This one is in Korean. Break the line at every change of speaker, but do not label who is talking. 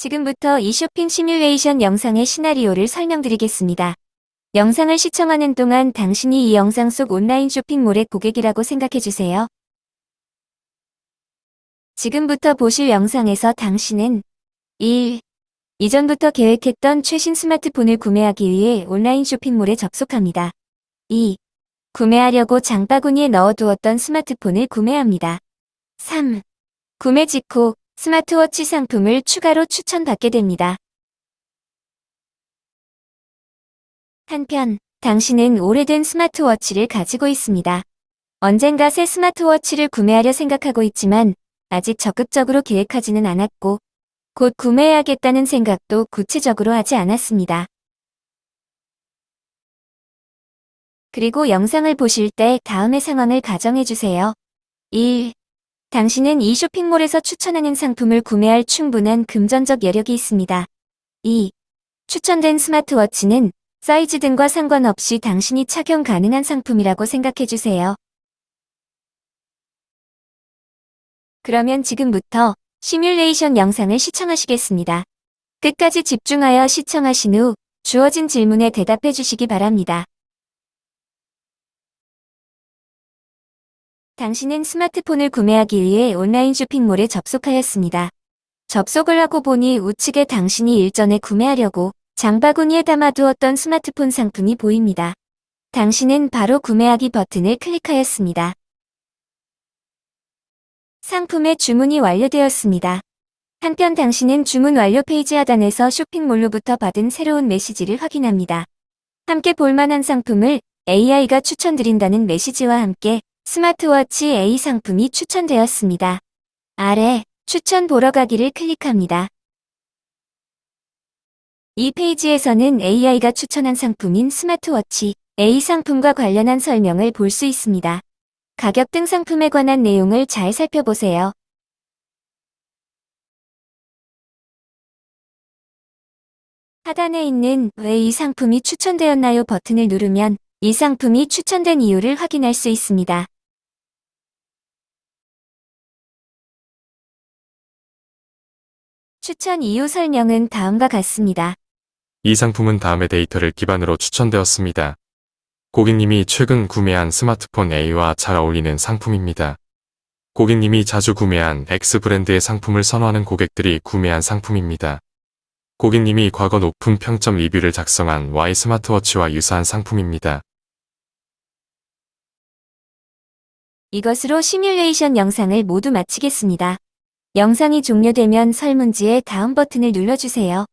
지금부터 이 쇼핑 시뮬레이션 영상의 시나리오를 설명드리겠습니다. 영상을 시청하는 동안 당신이 이 영상 속 온라인 쇼핑몰의 고객이라고 생각해주세요. 지금부터 보실 영상에서 당신은 1. 이전부터 계획했던 최신 스마트폰을 구매하기 위해 온라인 쇼핑몰에 접속합니다. 2. 구매하려고 장바구니에 넣어두었던 스마트폰을 구매합니다. 3. 구매 직후 스마트워치 상품을 추가로 추천받게 됩니다. 한편, 당신은 오래된 스마트워치를 가지고 있습니다. 언젠가 새 스마트워치를 구매하려 생각하고 있지만 아직 적극적으로 계획하지는 않았고 곧 구매해야겠다는 생각도 구체적으로 하지 않았습니다. 그리고 영상을 보실 때 다음의 상황을 가정해주세요. 1. 당신은 이 쇼핑몰에서 추천하는 상품을 구매할 충분한 금전적 여력이 있습니다. 2. 추천된 스마트워치는 사이즈 등과 상관없이 당신이 착용 가능한 상품이라고 생각해주세요. 그러면 지금부터 시뮬레이션 영상을 시청하시겠습니다. 끝까지 집중하여 시청하신 후 주어진 질문에 대답해 주시기 바랍니다. 당신은 스마트폰을 구매하기 위해 온라인 쇼핑몰에 접속하였습니다. 접속을 하고 보니 우측에 당신이 일전에 구매하려고 장바구니에 담아두었던 스마트폰 상품이 보입니다. 당신은 바로 구매하기 버튼을 클릭하였습니다. 상품의 주문이 완료되었습니다. 한편 당신은 주문 완료 페이지 하단에서 쇼핑몰로부터 받은 새로운 메시지를 확인합니다. 함께 볼만한 상품을 AI가 추천드린다는 메시지와 함께 스마트워치 A 상품이 추천되었습니다. 아래 추천 보러 가기를 클릭합니다. 이 페이지에서는 AI가 추천한 상품인 스마트워치 A 상품과 관련한 설명을 볼 수 있습니다. 가격 등 상품에 관한 내용을 잘 살펴보세요. 하단에 있는 왜 이 상품이 추천되었나요 버튼을 누르면 이 상품이 추천된 이유를 확인할 수 있습니다. 추천 이유 설명은 다음과 같습니다.
이 상품은 다음의 데이터를 기반으로 추천되었습니다. 고객님이 최근 구매한 스마트폰 A와 잘 어울리는 상품입니다. 고객님이 자주 구매한 X 브랜드의 상품을 선호하는 고객들이 구매한 상품입니다. 고객님이 과거 높은 평점 리뷰를 작성한 Y 스마트워치와 유사한 상품입니다.
이것으로 시뮬레이션 영상을 모두 마치겠습니다. 영상이 종료되면 설문지의 다음 버튼을 눌러주세요.